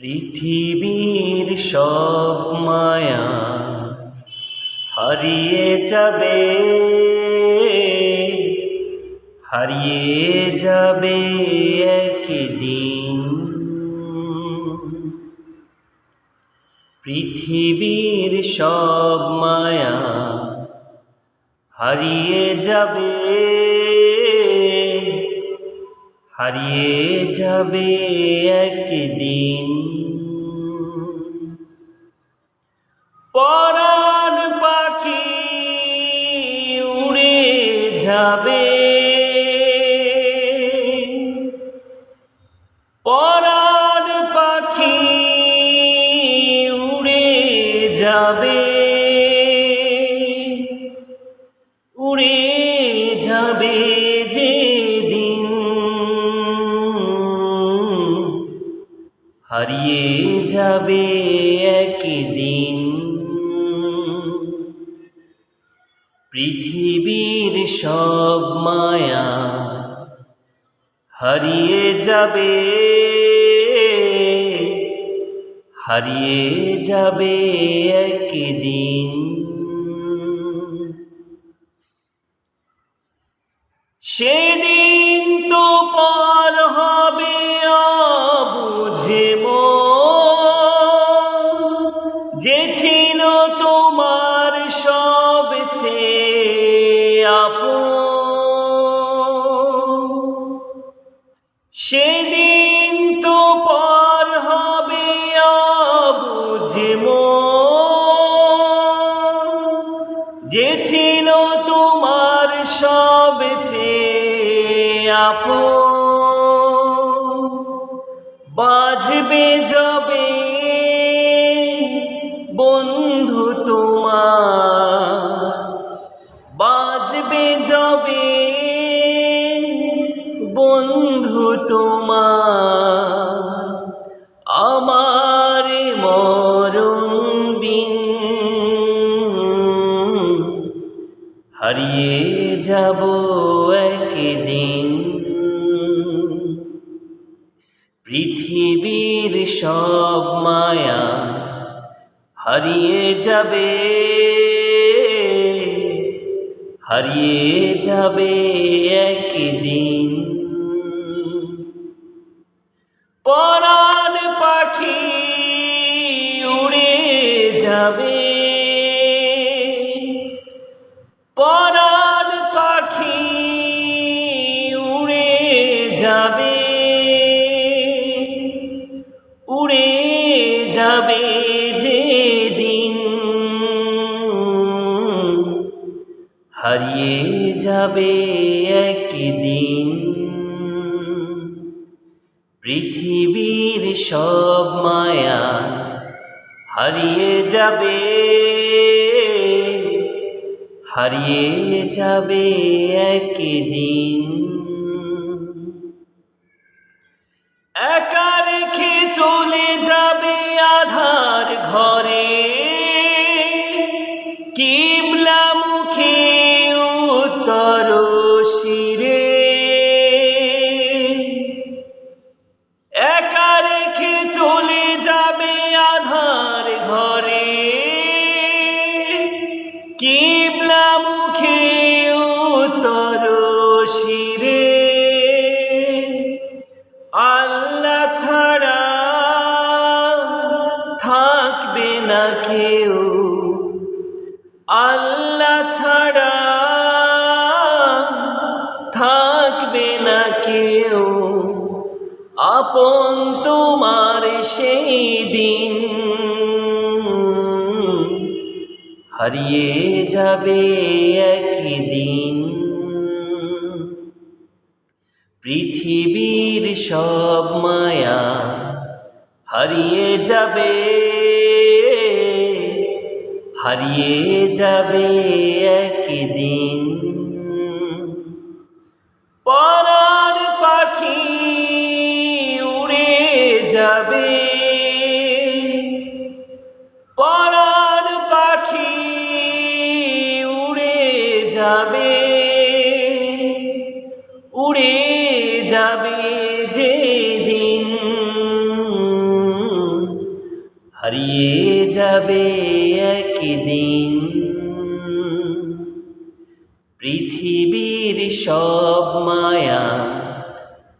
পৃথিবীর সব মায়া হারিয়ে যাবে হারিয়ে যাবে একদিন। পৃথিবীর সব মায়া হারিয়ে যাবে। হারিয়ে যাবে একদিন। পরাণ পাখি উড়ে যাবে। পরাণ পাখি উড়ে যাবে। উড়ে যাবে। হারিয়ে যাবে একদিন। পৃথিবীর সব মায়া হারিয়ে যাবে হারিয়ে যাবে একদিন। সেদিন সেদিন তো পার হবে বুঝে যে ছিল তোমার সবচেয়ে আপন। বাজবে যাবে বন্ধু তোমার। বাজবে যাবে বন্ধু তোমার আমার মরণ বিন। হারিয়ে যাব একদিন। পৃথিবীর সব মায়া হারিয়ে যাবে হারিয়ে যাবে একদিন। পরাণ পাখি উড়ে যাবে। পরাণ পাখি উড়ে যাবে। উড়ে যাবে যে দিন হারিয়ে যাবে একদিন। সব মায়া হারিয়ে যাবে হারিয়ে যাবে একদিন। থাকবে না কেউ। আল্লাহ ছাড়া থাকবে না কেউ। আপন তোমার সেই দিন হারিয়ে যাবে একদিন। পৃথিবীর সব মায়া হারিয়ে যাবে হারিয়ে যাবে একদিন। পরার পাখি উড়ে যাবে। পরার পাখি উড়ে যাবে। উড়ে যাবে যে দিন হারিয়ে যাবে একদিন পৃথিবীর সব মায়া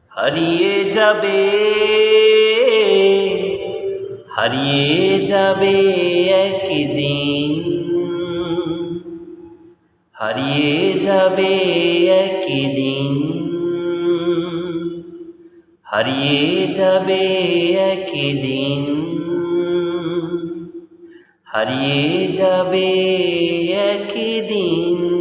হারিয়ে যাবে হারিয়ে যাবে একদিন। হারিয়ে যাবে একদিন। হারিয়ে যাবে একদিন। হারিয়ে যাবে একদিন